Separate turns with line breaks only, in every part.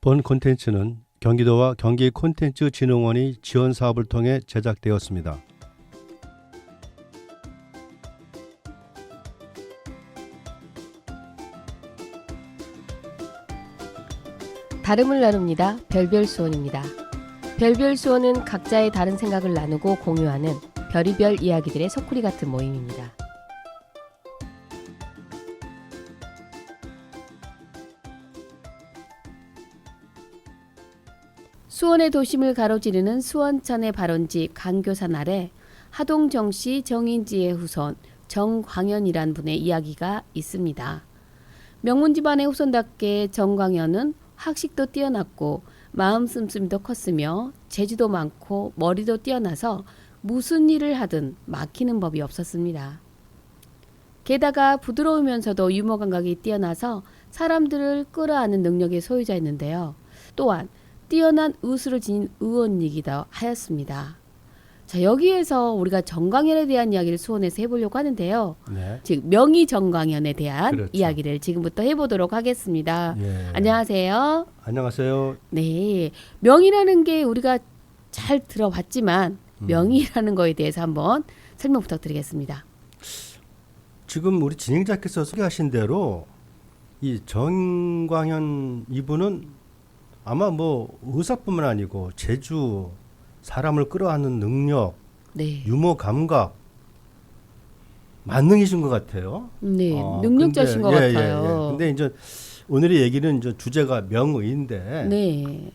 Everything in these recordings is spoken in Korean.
본 콘텐츠는 경기도와 경기 콘텐츠 진흥원이 지원 사업을 통해 제작되었습니다.
다름을 나눕니다. 별별 수원입니다. 별별 수원은 각자의 다른 생각을 나누고 공유하는 별이별 이야기들의 소쿠리 같은 모임입니다. 수원의 도심을 가로지르는 수원천의 발원지 강교산 아래 하동정 씨 정인지의 후손 정광현이란 분의 이야기가 있습니다. 명문 집안의 후손답게 정광현은 학식도 뛰어났고 마음 씀씀이도 컸으며 재주도 많고 머리도 뛰어나서 무슨 일을 하든 막히는 법이 없었습니다. 게다가 부드러우면서도 유머 감각이 뛰어나서 사람들을 끌어안는 능력의 소유자였는데요. 또한 뛰어난 의술을 지닌 의원이기도 하였습니다. 자, 여기에서 우리가 정광현에 대한 이야기를 수원에서 해보려고 하는데요.
네.
즉 명의 정광현에 대한
그렇죠.
이야기를 지금부터 해보도록 하겠습니다.
예.
안녕하세요.
안녕하세요.
네, 명의라는 게 우리가 잘 들어봤지만
음.
명의라는 거에 대해서 한번 설명 부탁드리겠습니다.
지금 우리 진행자께서 소개하신 대로 이 정광현 이분은 아마 뭐 의사뿐만 아니고 재주, 사람을 끌어안는 능력,
네,
유머 감각 만능이신 것 같아요.
네,
어,
능력자신
근데-
것
예, 예,
같아요.
예. 근데 이제 오늘의 얘기는 이제 주제가 명의인데
네,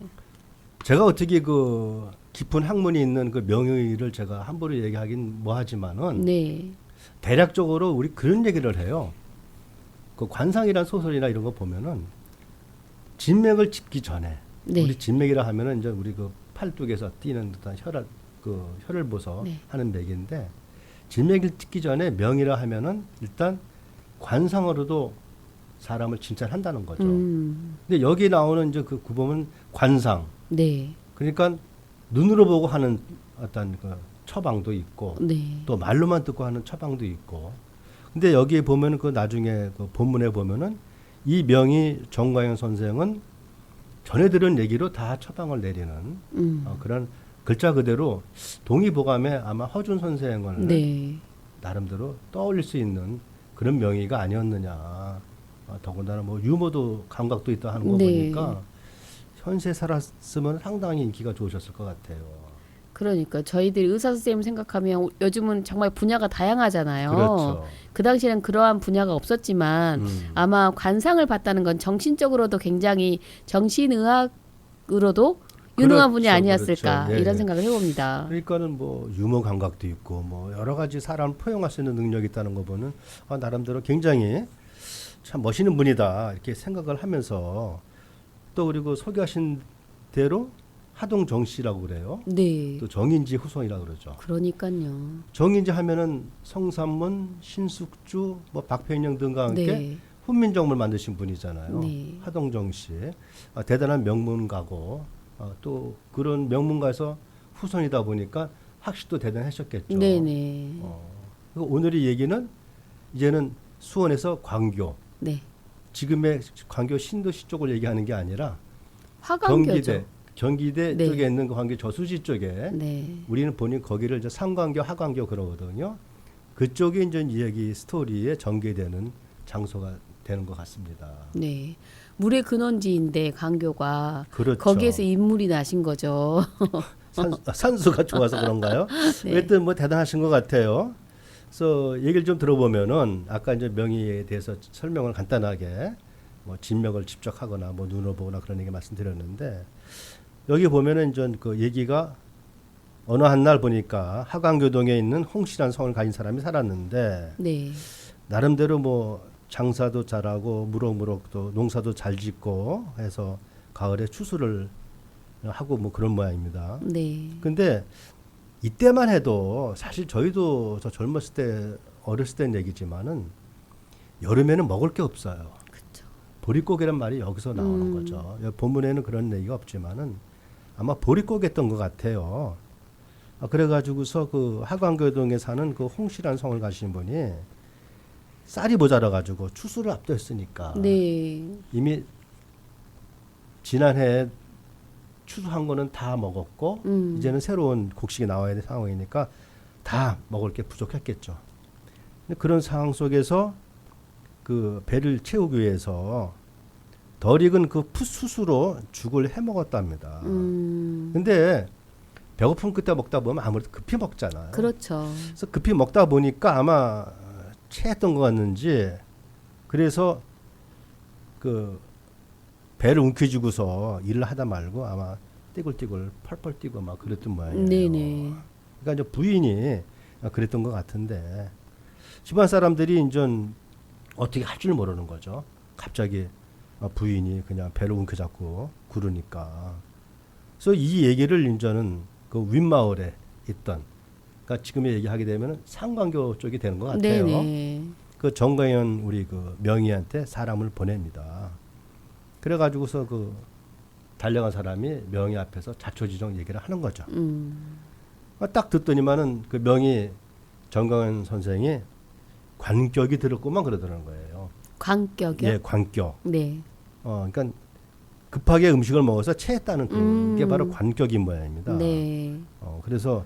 제가 어떻게 그 깊은 학문이 있는 그 명의를 제가 함부로 얘기하긴 뭐하지만은
네,
대략적으로 우리 그런 얘기를 해요. 그 관상이란 소설이나 이런 거 보면은 진맥을 짚기 전에
네,
우리 진맥이라 하면은 이제 우리 그 팔뚝에서 뛰는 듯한 혈압 그 혈을 보서
네.
하는 맥인데 진맥을 짚기 전에 명이라 하면은 일단 관상으로도 사람을 진찰한다는 거죠.
음,
근데 여기 나오는 이제 그 구범은 관상.
네,
그러니까 눈으로 보고 하는 어떤 그 처방도 있고
네,
또 말로만 듣고 하는 처방도 있고. 근데 여기에 보면은 그 나중에 그 본문에 보면은 이 명의 정광현 선생은 전에 들은 얘기로 다 처방을 내리는
음,
어, 그런 글자 그대로 동의보감에 아마 허준 선생을
네,
나름대로 떠올릴 수 있는 그런 명의가 아니었느냐. 어, 더군다나 뭐 유머도 감각도 있다 하는 거
네.
보니까 현세 살았으면 상당히 인기가 좋으셨을 것 같아요.
그러니까 저희들 의사 선생님 생각하면 요즘은 정말 분야가 다양하잖아요.
그렇죠.
그 당시에는 그러한 분야가 없었지만
음.
아마 관상을 봤다는 건 정신적으로도 굉장히 정신의학으로도 유능한 분이
그렇죠,
아니었을까
그렇죠. 예,
이런
예.
생각을 해봅니다.
그러니까는 뭐 유머 감각도 있고 뭐 여러 가지 사람을 포용할 수 있는 능력이 있다는 거 보는 아, 나름대로 굉장히 참 멋있는 분이다 이렇게 생각을 하면서 또 그리고 소개하신 대로 하동정 씨라고 그래요.
네,
또 정인지 후손이라고 그러죠.
그러니까요.
정인지 하면은 성삼문, 신숙주, 뭐 박평영 등과 함께
네,
훈민정음을 만드신 분이잖아요.
네.
하동정 씨 아, 대단한 명문가고 아, 또 그런 명문가에서 후손이다 보니까 학식도 대단하셨겠죠.
네네,
어, 그리고 오늘의 얘기는 이제는 수원에서 광교
네.
지금의 광교 신도시 쪽을 얘기하는 게 아니라
화강교죠.
경기대 경기대
네.
쪽에 있는 그 광교 저수지 쪽에
네,
우리는 본인 거기를 이제 상광교, 하광교 그러거든요. 그쪽이 이제 이 얘기 스토리에 전개되는 장소가 되는 것 같습니다.
네. 물의 근원지인데 강교가
그렇죠.
거기에서 인물이 나신 거죠.
산, 산수가 좋아서 그런가요?
네.
하여튼 뭐 대단하신 것 같아요. 그래서 얘기를 좀 들어보면은 아까 이제 명의에 대해서 설명을 간단하게 뭐 진명을 직접 하거나 뭐 눈으로 보거나 그런 얘기 말씀드렸는데 여기 보면은 이제 그 얘기가 어느 한 날 보니까 하광교동에 있는 홍씨라는 성을 가진 사람이 살았는데
네,
나름대로 뭐 장사도 잘하고 무럭무럭 또 농사도 잘 짓고 해서 가을에 추수를 하고 뭐 그런 모양입니다.
네,
근데 이때만 해도 사실 저희도 저 젊었을 때 어렸을 땐 얘기지만은 여름에는 먹을 게 없어요.
그렇죠.
보릿고개란 말이 여기서 나오는
음.
거죠. 여기 본문에는 그런 얘기가 없지만은 아마 보릿고개였던 것 같아요. 아, 그래가지고서 그 하광교동에 사는 그 홍씨라는 성을 가신 분이 쌀이 모자라가지고 추수를 앞뒀으니까
네,
이미 지난해 추수한 거는 다 먹었고
음.
이제는 새로운 곡식이 나와야 될 상황이니까 다 먹을 게 부족했겠죠. 근데 그런 상황 속에서 그 배를 채우기 위해서 덜 익은 그 풋수수로 죽을 해 먹었답니다.
음.
근데 배고픈 끝에 먹다 보면 아무래도 급히 먹잖아요.
그렇죠.
그래서 급히 먹다 보니까 아마 체했던 것 같는지 그래서 그 배를 움켜쥐고서 일을 하다 말고 아마 띠굴띠굴 펄펄 뛰고 막 그랬던 모양이에요.
네네.
그러니까 이제 부인이 그랬던 것 같은데 집안 사람들이 이제 어떻게 할 줄 모르는 거죠. 갑자기 부인이 그냥 배를 움켜잡고 구르니까. 그래서 이 얘기를 이제는 그 윗마을에 있던 그러니까 지금 얘기하게 되면 상관교 쪽이 되는 것 같아요.
네네.
그 정가연 우리 그 명희한테 사람을 보냅니다. 그래가지고서 그 달려간 사람이 명희 앞에서 자초지종 얘기를 하는 거죠.
음.
아, 딱 듣더니만은 그 명희 정강현 선생이 관격이 들었구만 그러더라는 거예요.
광격이요?
예, 관격.
네.
어, 그러니까 급하게 음식을 먹어서 체했다는 그게
음.
바로 관격인 모양입니다.
네.
어, 그래서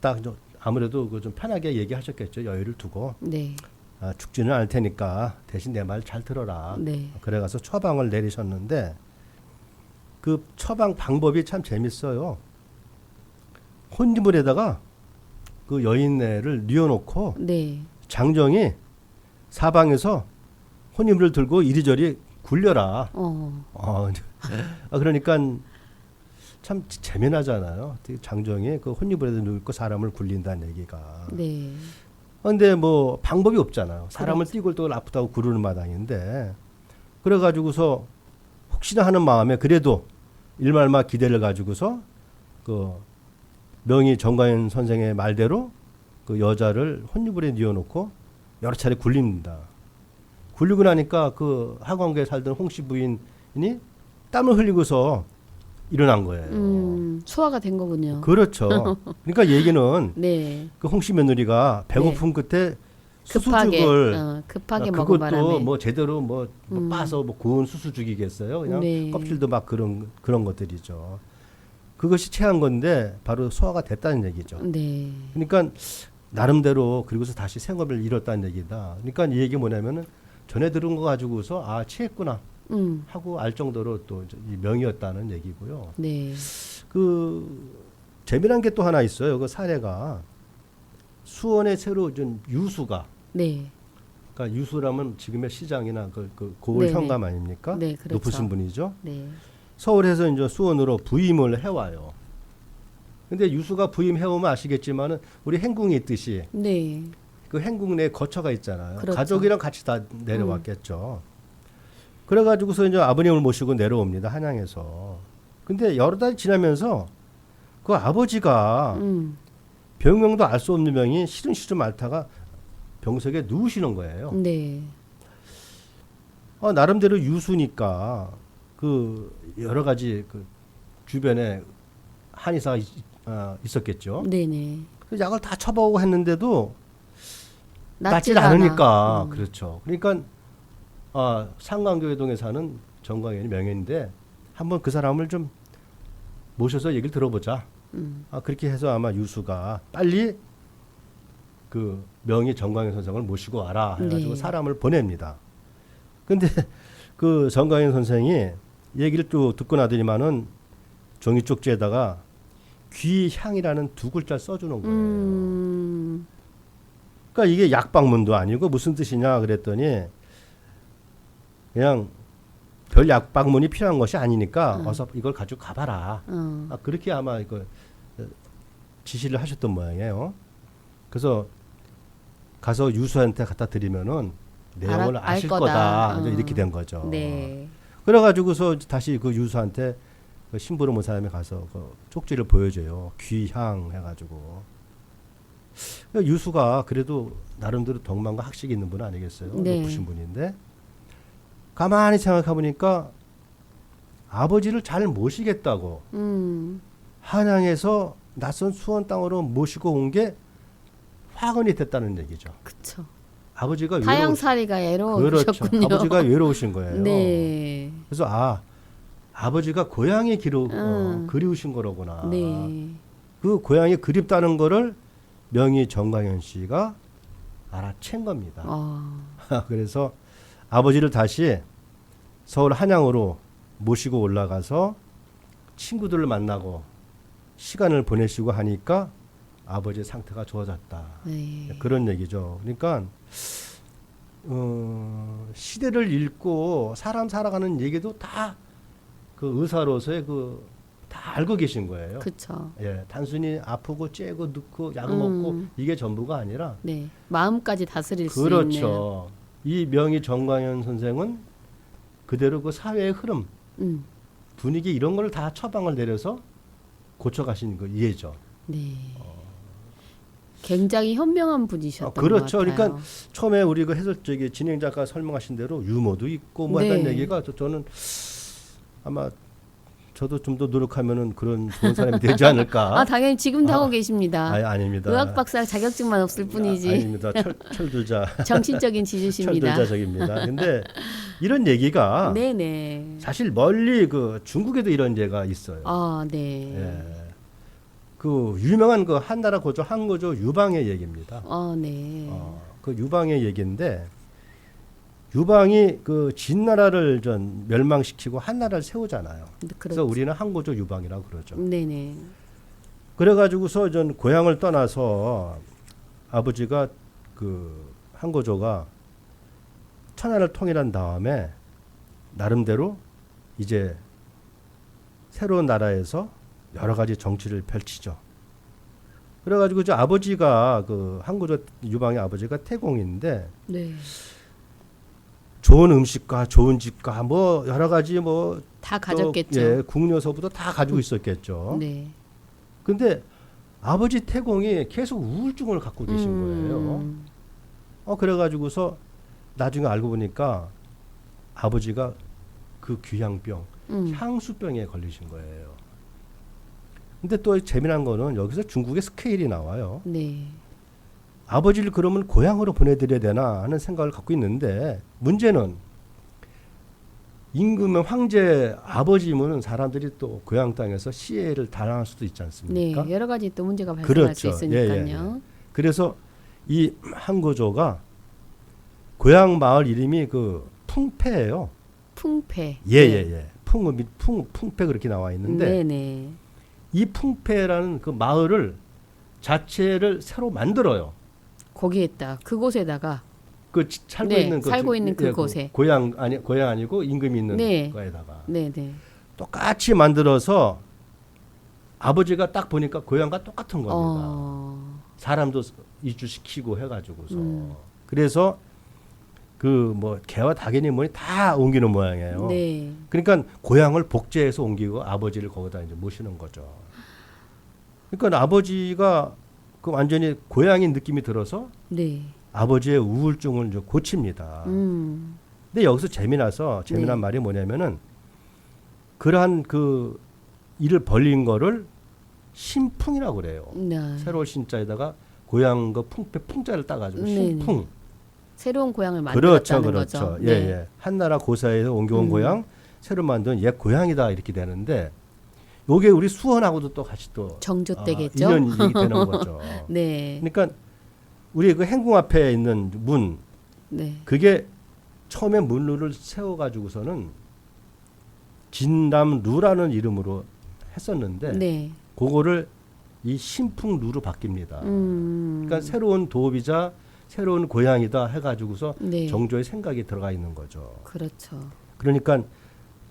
딱 저- 아무래도 그 좀 편하게 얘기하셨겠죠. 여유를 두고
네.
아, 죽지는 않을 테니까 대신 내 말 잘 들어라.
네.
그래가서 처방을 내리셨는데 그 처방 방법이 참 재밌어요. 혼집물에다가 그 여인네를 뉘어놓고
네.
장정이 사방에서 혼입을 들고 이리저리 굴려라.
어.
어, 아, 그러니까 참 재미나잖아요. 장정이 그 혼입을에다 눕고 사람을 굴린다는 얘기가.
네.
근데 뭐 방법이 없잖아요. 사람을 띠굴띠굴 아프다고 구르는 마당인데 그래가지고서 혹시나 하는 마음에 그래도 일말마 기대를 가지고서 그 명의 정가연 선생의 말대로 그 여자를 혼유불에 뉘어놓고 여러 차례 굴립니다. 굴리고 나니까 그 하관계에 살던 홍씨 부인이 땀을 흘리고서 일어난 거예요.
음. 소화가 된 거군요.
그렇죠. 그러니까 얘기는
네.
그 홍씨 며느리가 배고픈 끝에
급하게
수수죽을
어, 급하게
아,
먹은
그것도
바람에
뭐 제대로 뭐, 뭐
음.
빠서 뭐 구운 수수죽이겠어요. 그냥
네.
껍질도 막 그런 그런 것들이죠. 그것이 체한 건데 바로 소화가 됐다는 얘기죠.
네.
그러니까 나름대로 그리고서 다시 생업을 잃었다는 얘기다. 그러니까 이 얘기 뭐냐면은 전에 들은 거 가지고서 아 체했구나
음.
하고 알 정도로 또이 명이었다는 얘기고요.
네.
그 재미난 게 또 하나 있어요. 그 사례가 수원에 새로 준 유수가
네.
그러니까 유수라면 지금의 시장이나 그, 그 고을
네네.
현감 아닙니까?
네, 그렇죠.
높으신 분이죠.
네.
서울에서 이제 수원으로 부임을 해와요. 근데 유수가 부임해 오면 아시겠지만은 우리 행궁이 있듯이
네.
그 행궁 내 거처가 있잖아요.
그렇죠.
가족이랑 같이 다 내려왔겠죠. 그래가지고서 이제 아버님을 모시고 내려옵니다 한양에서. 근데 여러 달 지나면서 그 아버지가
음.
병명도 알 수 없는 병이 시름 시름 앓다가 병석에 누우시는 거예요.
네.
어, 나름대로 유수니까 그 여러 가지 그 주변에 한의사가 있, 어, 있었겠죠.
네네.
그 약을 다 쳐보고 했는데도
않아.
않으니까
음.
그렇죠. 그러니까 아, 상강교회동에 사는 정광현이 명예인데 한번 그 사람을 좀 모셔서 얘기를 들어보자.
음.
아, 그렇게 해서 아마 유수가 빨리 그 명의 정광현 선생을 모시고 와라 해가지고
네.
사람을 보냅니다. 근데 그 정광현 선생이 얘기를 또 듣고 나더니만은 종이 쪽지에다가 귀향이라는 두 글자 써주는 거예요.
음.
그러니까 이게 약 방문도 아니고 무슨 뜻이냐 그랬더니 그냥 별 약 방문이 필요한 것이 아니니까
음.
어서 이걸 가지고 가봐라.
어.
아, 그렇게 아마 이거 어, 지시를 하셨던 모양이에요. 그래서 가서 유수한테 갖다 드리면은 내용을
알아- 알
아실
거다.
거다.
어.
이렇게 된 거죠.
네.
그래가지고서 다시 그 유수한테 그 신부름 온 사람이 가서 그 쪽지를 보여줘요. 귀향 해가지고. 그 유수가 그래도 나름대로 덕망과 학식이 있는 분 아니겠어요?
네.
높으신 분인데 가만히 생각해 보니까 아버지를 잘 모시겠다고
음.
한양에서 낯선 수원 땅으로 모시고 온 게 화근이 됐다는 얘기죠.
그쵸.
아버지가
타양살이가
외로우... 그렇죠. 아버지가 외로우신 거예요.
네.
그래서 아 아버지가 고향이 기로, 어,
음.
그리우신 거로구나.
네.
그 고향이 그립다는 거를 명의 정광현 씨가 알아챈 겁니다.
어.
그래서 아버지를 다시 서울 한양으로 모시고 올라가서 친구들을 만나고 시간을 보내시고 하니까 아버지의 상태가 좋아졌다.
네.
그런 얘기죠. 그러니까 어, 시대를 읽고 사람 살아가는 얘기도 다 그 의사로서의 그 다 알고 계신 거예요.
그렇죠.
예, 단순히 아프고 째고 눕고 약
음.
먹고 이게 전부가 아니라
네. 마음까지 다스릴 수 있는
그렇죠. 이 명의 정광현 선생은 그대로 그 사회의 흐름,
음.
분위기 이런 걸 다 처방을 내려서 고쳐가신 그 이해죠.
네. 굉장히 현명한 분이셨던
어, 그렇죠.
것 같아요.
그러니까 처음에 우리 그 해설 저기 진행 작가 설명하신 대로 유머도 있고 뭐
네.
했던 얘기가 저, 저는 아마 저도 좀 더 노력하면은 그런 좋은 사람이 되지 않을까.
아 당연히 지금도
아,
하고 계십니다.
아니, 아닙니다.
의학 박사 자격증만 없을 뿐이지
아, 닙니다 철, 철들자
정신적인 지주십니다.
철들자적입니다. 근데 이런 얘기가
네네.
사실 멀리 그 중국에도 이런 예가 있어요.
아 네.
예. 그 유명한 그 한나라 고조 한고조 유방의 얘기입니다.
아 네.
어, 그 유방의 얘기인데 유방이 그 진나라를 전 멸망시키고 한나라를 세우잖아요.
근데
그래서 우리는 한고조 유방이라고 그러죠.
네네.
그래가지고서 전 고향을 떠나서 아버지가 그 한고조가 천하를 통일한 다음에 나름대로 이제 새로운 나라에서 여러 가지 정치를 펼치죠. 그래가지고 저 아버지가 그 한고조 유방의 아버지가 태공인데
네.
좋은 음식과 좋은 집과 뭐 여러 가지
뭐다
또,
가졌겠죠.
예, 국녀서부터 다 가지고 있었겠죠.
네.
근데 아버지 태공이 계속 우울증을 갖고 계신 거예요.
음,
어 그래가지고서 나중에 알고 보니까 아버지가 그 귀향병,
음.
향수병에 걸리신 거예요. 근데 또 재미난 거는 여기서 중국의 스케일이 나와요.
네.
아버지를 그러면 고향으로 보내드려야 되나 하는 생각을 갖고 있는데 문제는 임금의 황제 아버지면 사람들이 또 고향 땅에서 시해를 당할 수도 있지
네.
않습니까?
여러 가지 또 문제가 발생할 수
그렇죠. 예,
있으니까요.
예, 그래서 이 한고조가 고향 마을 이름이 그 풍패예요.
풍패.
예예예. 예, 풍, 풍 풍패 그렇게 나와 있는데
네네.
이 풍패라는 그 마을을 자체를 새로 만들어요.
거기에다 그곳에다가
그 지- 살고
네,
있는 그
살고
지-
있는
예, 그
그곳에.
고향 아니 고향 아니고 임금이 있는
네.
거에다가
네네.
똑같이 만들어서 아버지가 딱 보니까 고향과 똑같은 겁니다.
어.
사람도 이주시키고 해가지고서
음.
그래서 그 뭐 개와 닭이니 뭐니 다 옮기는 모양이에요.
네.
그러니까 고향을 복제해서 옮기고 아버지를 거기다 이제 모시는 거죠. 그러니까 아버지가 그 완전히 고향인 느낌이 들어서
네.
아버지의 우울증을 이제 고칩니다.
음.
근데 여기서 재미나서 재미난
네.
말이 뭐냐면은 그러한 그 일을 벌린 거를 신풍이라고 그래요.
네.
새로운 신자에다가 고향 그 풍패 풍자를 따가지고
네네.
신풍.
새로운 고향을
그렇죠,
만들었다는
그렇죠.
거죠.
예,
네.
예. 한나라 고사에서 옮겨온
음.
고향 새로 만든 옛 고향이다 이렇게 되는데 요게 우리 수원하고도 또 같이 또
정조
아,
때겠죠.
인연이 되는 거죠.
네.
그러니까 우리 그 행궁 앞에 있는 문
네.
그게 처음에 문루를 세워 가지고서는 진남루라는 이름으로 했었는데
네.
그거를 이 신풍루로 바뀝니다.
음.
그러니까 새로운 도읍이자 새로운 고향이다 해가지고서
네.
정조의 생각이 들어가 있는 거죠.
그렇죠.
그러니까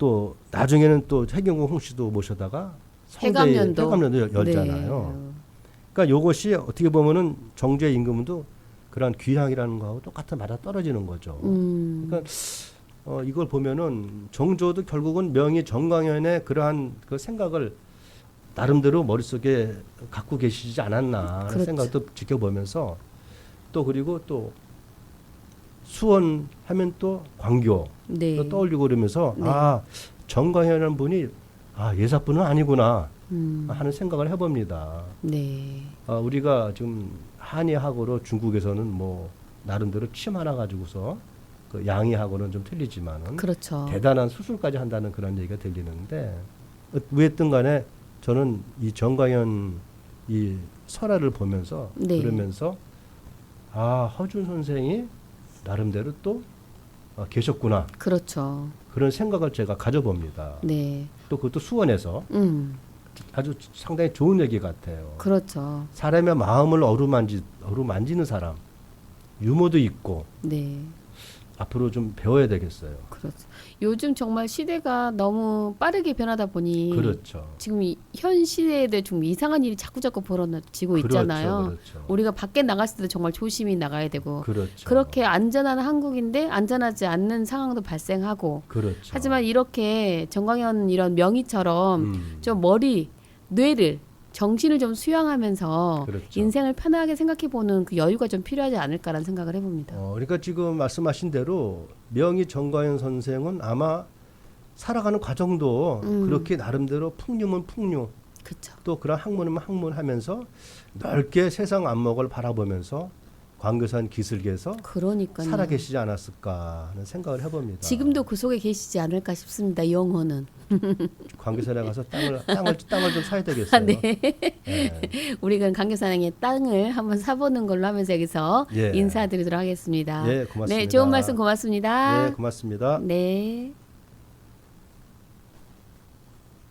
또 나중에는 또 해경궁 홍씨도 모셔다가 성대에
해감년도.
해감년도 열- 열잖아요.
네.
그러니까 요것이 어떻게 보면은 정조의 임금도 그런 귀향이라는 거하고 똑같은 맞아 떨어지는 거죠.
음.
그러니까 어, 이걸 보면은 정조도 결국은 명의 정광현의 그러한 그 생각을 나름대로 머릿속에 갖고 계시지 않았나
그렇죠.
생각도 지켜보면서 또 그리고 또 수원 하면 또 광교
네.
또 떠올리고 그러면서
네.
아 정광현이라는 분이 아 예사분은 아니구나
음.
하는 생각을 해봅니다.
네.
아, 우리가 지금 한의학으로 중국에서는 뭐 나름대로 침 하나 가지고서 그 양이하고는 좀 틀리지만은
그렇죠.
대단한 수술까지 한다는 그런 얘기가 들리는데 어, 왜든 간에 저는 이 정광현 이 설화를 보면서
네.
그러면서 아 허준 선생이 나름대로 또 어, 계셨구나
그렇죠.
그런 생각을 제가 가져봅니다.
네.
또 그것도 수원에서
음.
아주 상당히 좋은 얘기 같아요.
그렇죠.
사람의 마음을 어루만지 어루만지는 사람 유머도 있고
네.
앞으로 좀 배워야 되겠어요.
그렇죠. 요즘 정말 시대가 너무 빠르게 변하다 보니
그렇죠.
지금 이, 현 시대에 대해 좀 이상한 일이 자꾸 자꾸 벌어지고 있잖아요.
그렇죠. 그렇죠.
우리가 밖에 나갔을 때도 정말 조심히 나가야 되고
그렇죠.
그렇게 안전한 한국인데 안전하지 않는 상황도 발생하고
그렇죠.
하지만 이렇게 정광현 이런 명의처럼
음,
좀 머리 뇌를 정신을 좀 수양하면서
그렇죠.
인생을 편하게 생각해 보는 그 여유가 좀 필요하지 않을까라는 생각을 해봅니다.
어, 그러니까 지금 말씀하신 대로 명의 정가연 선생은 아마 살아가는 과정도
음.
그렇게 나름대로 풍류면 풍류
그렇죠.
또 그런 학문이면 학문하면서 넓게 세상 안목을 바라보면서 광교산 기슭에서
그러니까요.
살아계시지 않았을까 하는 생각을 해봅니다.
지금도 그 속에 계시지 않을까 싶습니다. 영혼은.
광교산에 가서 땅을 땅을 땅을 좀 사야 되겠어요.
네.
예.
우리가 강교사랑의 땅을 한번 사보는 걸로 하면서 여기서
예.
인사드리도록 하겠습니다.
예, 고맙습니다.
네, 좋은 말씀 고맙습니다.
예, 고맙습니다.
네.